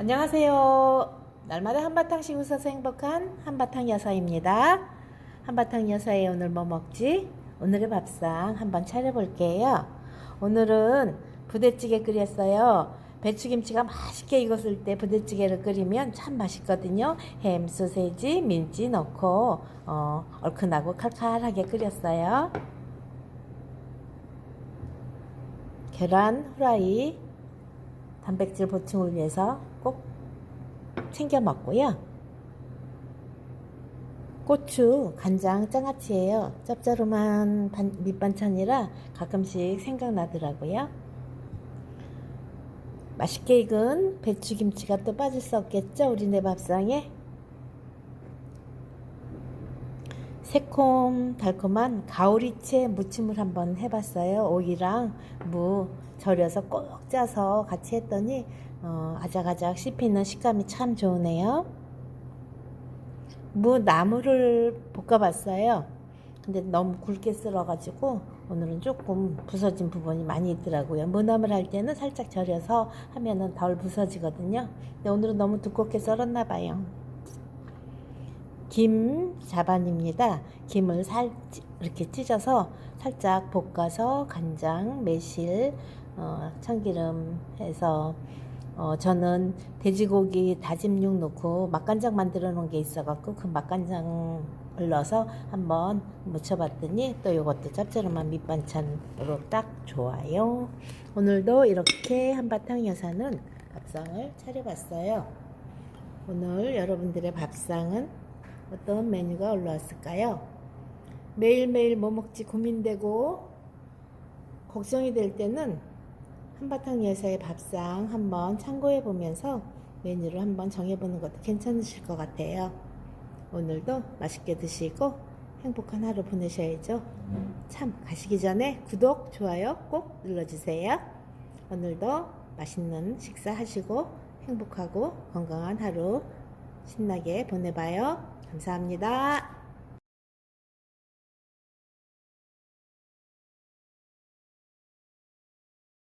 안녕하세요. 날마다 한바탕씩 웃어서 행복한 한바탕 여사입니다. 한바탕 여사의 오늘 뭐 먹지? 오늘의 밥상 한번 차려볼게요. 오늘은 부대찌개 끓였어요. 배추김치가 맛있게 익었을 때 부대찌개를 끓이면 참 맛있거든요. 햄, 소세지, 민지 넣고 어, 얼큰하고 칼칼하게 끓였어요. 계란 후라이 단백질 보충을 위해서 꼭 챙겨 먹고요. 고추, 간장, 장아찌예요. 짭짤한 반- 밑반찬이라 가끔씩 생각나더라고요. 맛있게 익은 배추김치가 또 빠질 수 없겠죠? 우리네 밥상에. 새콤 달콤한 가오리채 무침을 한번 해봤어요. 오이랑 무 절여서 꼭 짜서 같이 했더니 어, 아작아작 씹히는 식감이 참 좋으네요. 무 나물을 볶아봤어요. 근데 너무 굵게 썰어가지고 오늘은 조금 부서진 부분이 많이 있더라고요. 무나물 할 때는 살짝 절여서 하면은 덜 부서지거든요. 근데 오늘은 너무 두껍게 썰었나 봐요. 김 자반입니다. 김을 살 이렇게 찢어서 살짝 볶아서 간장, 매실, 어, 참기름 해서 어, 저는 돼지고기 다짐 육 넣고 맛간장 만들어 놓은 게 있어갖고 그 맛간장을 넣어서 한번 무쳐봤더니 또 이것도 짭짤한 밑반찬으로 딱 좋아요. 오늘도 이렇게 한바탕 여사는 밥상을 차려봤어요. 오늘 여러분들의 밥상은 어떤 메뉴가 올라왔을까요? 매일매일 뭐 먹지 고민되고 걱정이 될 때는 한바탕 여사의 밥상 한번 참고해 보면서 메뉴를 한번 정해보는 것도 괜찮으실 것 같아요. 오늘도 맛있게 드시고 행복한 하루 보내셔야죠. 참 가시기 전에 구독, 좋아요 꼭 눌러주세요. 오늘도 맛있는 식사 하시고 행복하고 건강한 하루 신나게 보내봐요. 감사합니다.